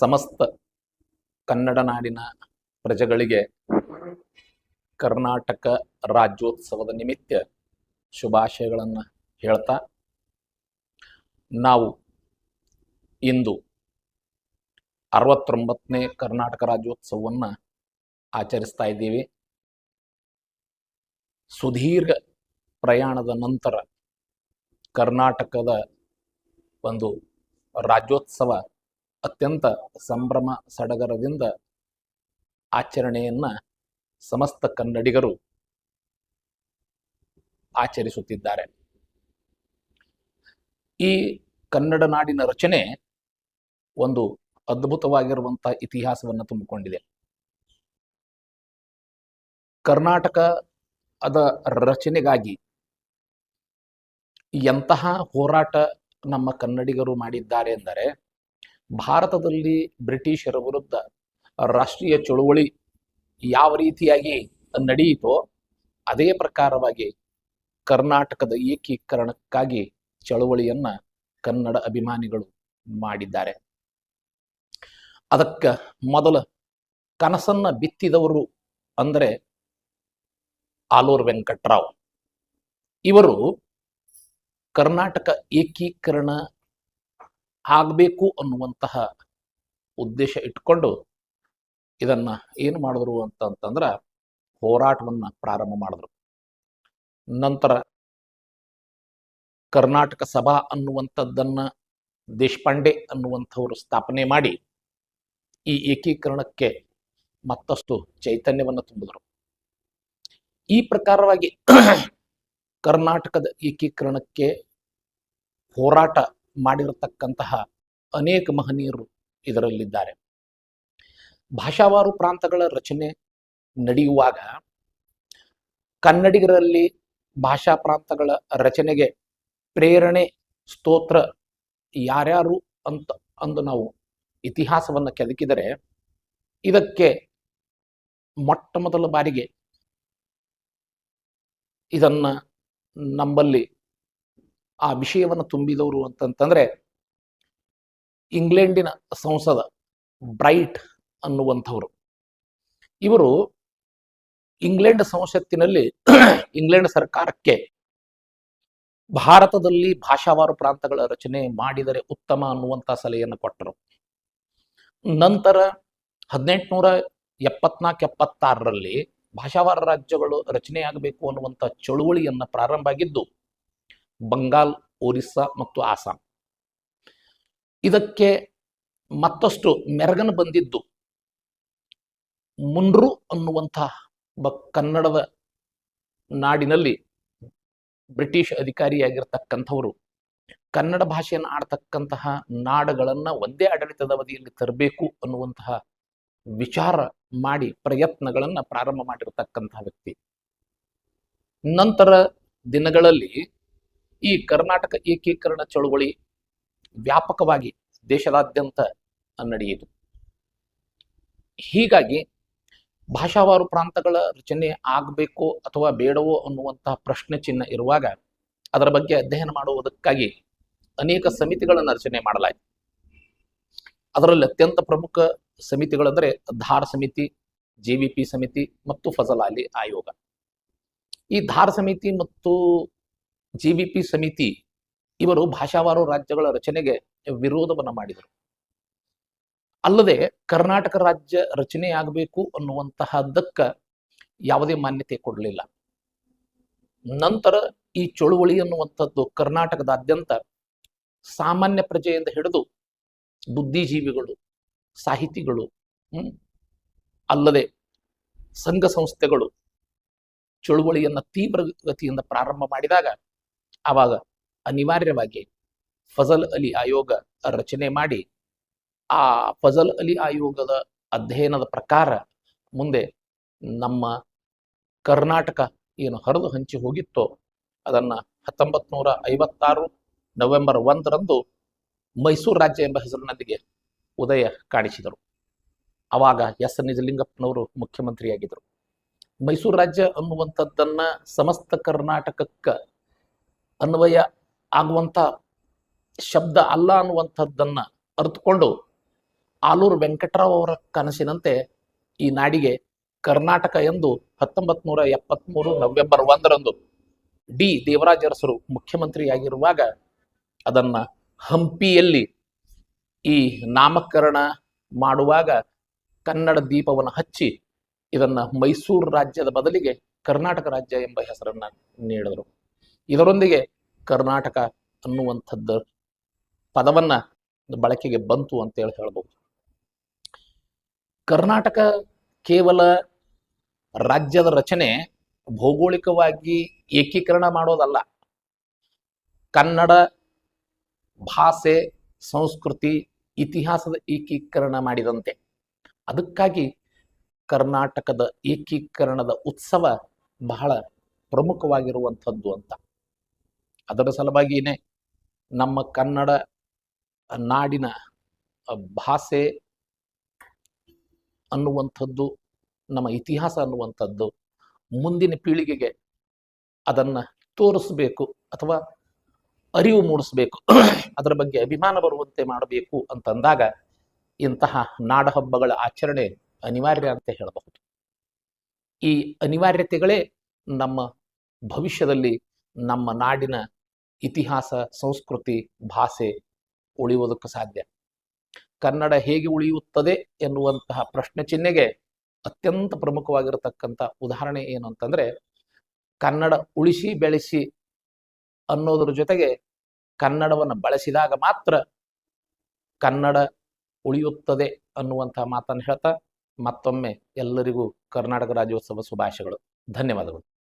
ಸಮಸ್ತ ಕನ್ನಡ ನಾಡಿನ ಪ್ರಜೆಗಳಿಗೆ ಕರ್ನಾಟಕ ರಾಜ್ಯೋತ್ಸವದ ನಿಮಿತ್ತ ಶುಭಾಶಯಗಳನ್ನು ಹೇಳ್ತಾ, ನಾವು ಇಂದು ಅರವತ್ತೊಂಬತ್ತನೇ ಕರ್ನಾಟಕ ರಾಜ್ಯೋತ್ಸವವನ್ನು ಆಚರಿಸ್ತಾ ಇದ್ದೀವಿ. ಸುದೀರ್ಘ ಪ್ರಯಾಣದ ನಂತರ ಕರ್ನಾಟಕದ ಒಂದು ರಾಜ್ಯೋತ್ಸವ ಅತ್ಯಂತ ಸಂಭ್ರಮ ಸಡಗರದಿಂದ ಆಚರಣೆಯನ್ನ ಸಮಸ್ತ ಕನ್ನಡಿಗರು ಆಚರಿಸುತ್ತಿದ್ದಾರೆ. ಈ ಕನ್ನಡ ನಾಡಿನ ರಚನೆ ಒಂದು ಅದ್ಭುತವಾಗಿರುವಂತಹ ಇತಿಹಾಸವನ್ನು ತುಂಬಿಕೊಂಡಿದೆ. ಕರ್ನಾಟಕ ಅದ ರಚನೆಗಾಗಿ ಎಂತಹ ಹೋರಾಟ ನಮ್ಮ ಕನ್ನಡಿಗರು ಮಾಡಿದ್ದಾರೆ ಎಂದರೆ ಭಾರತದಲ್ಲಿ ಬ್ರಿಟಿಷರ ವಿರುದ್ಧ ರಾಷ್ಟ್ರೀಯ ಚಳುವಳಿ ಯಾವ ರೀತಿಯಾಗಿ ನಡೆಯಿತೋ ಅದೇ ಪ್ರಕಾರವಾಗಿ ಕರ್ನಾಟಕದ ಏಕೀಕರಣಕ್ಕಾಗಿ ಚಳುವಳಿಯನ್ನ ಕನ್ನಡ ಅಭಿಮಾನಿಗಳು ಮಾಡಿದ್ದಾರೆ. ಅದಕ್ಕೆ ಮೊದಲ ಕನಸನ್ನ ಬಿತ್ತಿದವರು ಅಂದರೆ ಆಲೂರು ವೆಂಕಟರಾವ್. ಇವರು ಕರ್ನಾಟಕ ಏಕೀಕರಣ ಆಗಬೇಕು ಅನ್ನುವಂತಹ ಉದ್ದೇಶ ಇಟ್ಕೊಂಡು ಇದನ್ನ ಏನು ಮಾಡಿದ್ರು ಅಂತಂತಂದ್ರ ಹೋರಾಟವನ್ನ ಪ್ರಾರಂಭ ಮಾಡಿದ್ರು. ನಂತರ ಕರ್ನಾಟಕ ಸಭಾ ಅನ್ನುವಂಥದ್ದನ್ನ ದೇಶಪಾಂಡೆ ಅನ್ನುವಂಥವರು ಸ್ಥಾಪನೆ ಮಾಡಿ ಈ ಏಕೀಕರಣಕ್ಕೆ ಮತ್ತಷ್ಟು ಚೈತನ್ಯವನ್ನು ತುಂಬಿದ್ರು. ಈ ಪ್ರಕಾರವಾಗಿ ಕರ್ನಾಟಕದ ಏಕೀಕರಣಕ್ಕೆ ಹೋರಾಟ ಮಾಡಿರತಕ್ಕಂತಹ ಅನೇಕ ಮಹನೀಯರು ಇದರಲ್ಲಿದ್ದಾರೆ. ಭಾಷಾವಾರು ಪ್ರಾಂತಗಳ ರಚನೆ ನಡೆಯುವಾಗ ಕನ್ನಡಿಗರಲ್ಲಿ ಭಾಷಾ ಪ್ರಾಂತಗಳ ರಚನೆಗೆ ಪ್ರೇರಣೆ, ಸ್ತೋತ್ರ ಯಾರ್ಯಾರು ಅಂತ ಅಂದು ನಾವು ಇತಿಹಾಸವನ್ನು ಕೆದಕಿದರೆ ಇದಕ್ಕೆ ಮೊಟ್ಟ ಮೊದಲ ಬಾರಿಗೆ ಇದನ್ನ ನಮ್ಮಲ್ಲಿ ಆ ವಿಷಯವನ್ನು ತುಂಬಿದವರು ಅಂತಂತಂದ್ರೆ ಇಂಗ್ಲೆಂಡಿನ ಸಂಸದ ಬ್ರೈಟ್ ಅನ್ನುವಂಥವರು. ಇವರು ಇಂಗ್ಲೆಂಡ್ ಸಂಸತ್ತಿನಲ್ಲಿ ಇಂಗ್ಲೆಂಡ್ ಸರ್ಕಾರಕ್ಕೆ ಭಾರತದಲ್ಲಿ ಭಾಷಾವಾರು ಪ್ರಾಂತಗಳ ರಚನೆ ಮಾಡಿದರೆ ಉತ್ತಮ ಅನ್ನುವಂಥ ಸಲಹೆಯನ್ನು ಕೊಟ್ಟರು. ನಂತರ ಹದಿನೆಂಟುನೂರ ಎಪ್ಪತ್ನಾಲ್ಕು, ಎಪ್ಪತ್ತಾರರಲ್ಲಿ ಭಾಷಾವಾರ ರಾಜ್ಯಗಳು ರಚನೆಯಾಗಬೇಕು ಅನ್ನುವಂಥ ಚಳುವಳಿಯನ್ನು ಪ್ರಾರಂಭ ಆಗಿದ್ದು ಬಂಗಾಲ್, ಒರಿಸ್ಸಾ ಮತ್ತು ಆಸಾಂ ಇದಕ್ಕೆ ಮತ್ತಷ್ಟು ಮೆರಗನ ಬಂದಿದ್ದು ಮುನ್ರು ಅನ್ನುವಂತಹ ಒಬ್ಬ ಕನ್ನಡದ ನಾಡಿನಲ್ಲಿ ಬ್ರಿಟಿಷ್ ಅಧಿಕಾರಿಯಾಗಿರ್ತಕ್ಕಂಥವರು. ಕನ್ನಡ ಭಾಷೆಯನ್ನು ಆಡ್ತಕ್ಕಂತಹ ನಾಡುಗಳನ್ನು ಒಂದೇ ಆಡಳಿತದ ಅವಧಿಯಲ್ಲಿ ತರಬೇಕು ಅನ್ನುವಂತಹ ವಿಚಾರ ಮಾಡಿ ಪ್ರಯತ್ನಗಳನ್ನ ಪ್ರಾರಂಭ ಮಾಡಿರತಕ್ಕಂತಹ ವ್ಯಕ್ತಿ. ನಂತರ ದಿನಗಳಲ್ಲಿ ಈ ಕರ್ನಾಟಕ ಏಕೀಕರಣ ಚಳುವಳಿ ವ್ಯಾಪಕವಾಗಿ ದೇಶದಾದ್ಯಂತ ನಡೆಯಿತು. ಹೀಗಾಗಿ ಭಾಷಾವಾರು ಪ್ರಾಂತಗಳ ರಚನೆ ಆಗಬೇಕೋ ಅಥವಾ ಬೇಡವೋ ಅನ್ನುವಂತಹ ಪ್ರಶ್ನೆ ಚಿಹ್ನೆ ಇರುವಾಗ ಅದರ ಬಗ್ಗೆ ಅಧ್ಯಯನ ಮಾಡುವುದಕ್ಕಾಗಿ ಅನೇಕ ಸಮಿತಿಗಳನ್ನು ರಚನೆ ಮಾಡಲಾಯಿತು. ಅದರಲ್ಲಿ ಅತ್ಯಂತ ಪ್ರಮುಖ ಸಮಿತಿಗಳಂದ್ರೆ ಧಾರ್ ಸಮಿತಿ, ಜಿ ಸಮಿತಿ ಮತ್ತು ಫಜಲಾಲಿ ಆಯೋಗ. ಈ ಧಾರ್ ಸಮಿತಿ ಮತ್ತು ಜಿ ವಿ ಪಿ ಸಮಿತಿ ಇವರು ಭಾಷಾವಾರು ರಾಜ್ಯಗಳ ರಚನೆಗೆ ವಿರೋಧವನ್ನ ಮಾಡಿದರು. ಅಲ್ಲದೆ ಕರ್ನಾಟಕ ರಾಜ್ಯ ರಚನೆಯಾಗಬೇಕು ಅನ್ನುವಂತಹದ್ದಕ್ಕ ಯಾವುದೇ ಮಾನ್ಯತೆ ಕೊಡಲಿಲ್ಲ. ನಂತರ ಈ ಚಳುವಳಿ ಅನ್ನುವಂಥದ್ದು ಕರ್ನಾಟಕದಾದ್ಯಂತ ಸಾಮಾನ್ಯ ಪ್ರಜೆಯಿಂದ ಹಿಡಿದು ಬುದ್ಧಿಜೀವಿಗಳು, ಸಾಹಿತಿಗಳು ಅಲ್ಲದೆ ಸಂಘ ಸಂಸ್ಥೆಗಳು ಚಳುವಳಿಯನ್ನ ತೀವ್ರ ಗತಿಯಿಂದ ಪ್ರಾರಂಭ ಮಾಡಿದಾಗ ಆವಾಗ ಅನಿವಾರ್ಯವಾಗಿ ಫಜಲ್ ಅಲಿ ಆಯೋಗ ರಚನೆ ಮಾಡಿ ಆ ಫಜಲ್ ಅಲಿ ಆಯೋಗದ ಅಧ್ಯಯನದ ಪ್ರಕಾರ ಮುಂದೆ ನಮ್ಮ ಕರ್ನಾಟಕ ಏನು ಹರಿದು ಹಂಚಿ ಹೋಗಿತ್ತೋ ಅದನ್ನ ಹತ್ತೊಂಬತ್ ನೂರ ಐವತ್ತಾರು ನವೆಂಬರ್ ಒಂದರಂದು ಮೈಸೂರು ರಾಜ್ಯ ಎಂಬ ಹೆಸರಿನೊಂದಿಗೆ ಉದಯ ಕಾಣಿಸಿದರು. ಆವಾಗ ಎಸ್ ನಿಜಲಿಂಗಪ್ಪನವರು ಮುಖ್ಯಮಂತ್ರಿಯಾಗಿದ್ದರು. ಮೈಸೂರು ರಾಜ್ಯ ಅನ್ನುವಂಥದ್ದನ್ನ ಸಮಸ್ತ ಕರ್ನಾಟಕಕ್ಕ ಅನ್ವಯ ಆಗುವಂಥ ಶಬ್ದ ಅಲ್ಲ ಅನ್ನುವಂಥದ್ದನ್ನ ಅರ್ಥಕೊಂಡು ಆಲೂರು ವೆಂಕಟರಾವ್ ಅವರ ಕನಸಿನಂತೆ ಈ ನಾಡಿಗೆ ಕರ್ನಾಟಕ ಎಂದು ಹತ್ತೊಂಬತ್ ನೂರ ಎಪ್ಪತ್ಮೂರು ನವೆಂಬರ್ ಒಂದರಂದು ಡಿ ದೇವರಾಜ ಅರಸರು ಮುಖ್ಯಮಂತ್ರಿಯಾಗಿರುವಾಗ ಅದನ್ನ ಹಂಪಿಯಲ್ಲಿ ಈ ನಾಮಕರಣ ಮಾಡುವಾಗ ಕನ್ನಡ ದೀಪವನ್ನು ಹಚ್ಚಿ ಇದನ್ನ ಮೈಸೂರು ರಾಜ್ಯದ ಬದಲಿಗೆ ಕರ್ನಾಟಕ ರಾಜ್ಯ ಎಂಬ ಹೆಸರನ್ನ ನೀಡಿದರು. ಇದರೊಂದಿಗೆ ಕರ್ನಾಟಕ ಅನ್ನುವಂಥದ್ದು ಪದವನ್ನ ಬಳಕೆಗೆ ಬಂತು ಅಂತೇಳಿ ಹೇಳ್ಬೋದು. ಕರ್ನಾಟಕ ಕೇವಲ ರಾಜ್ಯದ ರಚನೆ ಭೌಗೋಳಿಕವಾಗಿ ಏಕೀಕರಣ ಮಾಡೋದಲ್ಲ. ಕನ್ನಡ ಭಾಷೆ, ಸಂಸ್ಕೃತಿ, ಇತಿಹಾಸದ ಏಕೀಕರಣ ಮಾಡಿದಂತೆ. ಅದಕ್ಕಾಗಿ ಕರ್ನಾಟಕದ ಏಕೀಕರಣದ ಉತ್ಸವ ಬಹಳ ಪ್ರಮುಖವಾಗಿರುವಂಥದ್ದು ಅಂತ. ಅದರ ಸಲುವಾಗಿಯೇ ನಮ್ಮ ಕನ್ನಡ ನಾಡಿನ ಭಾಷೆ ಅನ್ನುವಂಥದ್ದು, ನಮ್ಮ ಇತಿಹಾಸ ಅನ್ನುವಂಥದ್ದು ಮುಂದಿನ ಪೀಳಿಗೆಗೆ ಅದನ್ನ ತೋರಿಸ್ಬೇಕು ಅಥವಾ ಅರಿವು ಮೂಡಿಸಬೇಕು. ಅದರ ಬಗ್ಗೆ ಅಭಿಮಾನ ಬರುವಂತೆ ಮಾಡಬೇಕು ಅಂತಂದಾಗ ಇಂತಹ ನಾಡಹಬ್ಬಗಳ ಆಚರಣೆ ಅನಿವಾರ್ಯ ಅಂತ ಹೇಳಬಹುದು. ಈ ಅನಿವಾರ್ಯತೆಗಳೇ ನಮ್ಮ ಭವಿಷ್ಯದಲ್ಲಿ ನಮ್ಮ ನಾಡಿನ ಇತಿಹಾಸ, ಸಂಸ್ಕೃತಿ, ಭಾಷೆ ಉಳಿಯುವುದಕ್ಕೆ ಸಾಧ್ಯ. ಕನ್ನಡ ಹೇಗೆ ಉಳಿಯುತ್ತದೆ ಎನ್ನುವಂತಹ ಪ್ರಶ್ನೆ ಚಿಹ್ನೆಗೆ ಅತ್ಯಂತ ಪ್ರಮುಖವಾಗಿರತಕ್ಕಂಥ ಉದಾಹರಣೆ ಏನು ಅಂತಂದ್ರೆ, ಕನ್ನಡ ಉಳಿಸಿ ಬೆಳೆಸಿ ಅನ್ನೋದ್ರ ಜೊತೆಗೆ ಕನ್ನಡವನ್ನು ಬಳಸಿದಾಗ ಮಾತ್ರ ಕನ್ನಡ ಉಳಿಯುತ್ತದೆ ಅನ್ನುವಂತಹ ಮಾತನ್ನು ಹೇಳ್ತಾ ಮತ್ತೊಮ್ಮೆ ಎಲ್ಲರಿಗೂ ಕರ್ನಾಟಕ ರಾಜ್ಯೋತ್ಸವ ಶುಭಾಶಯಗಳು. ಧನ್ಯವಾದಗಳು.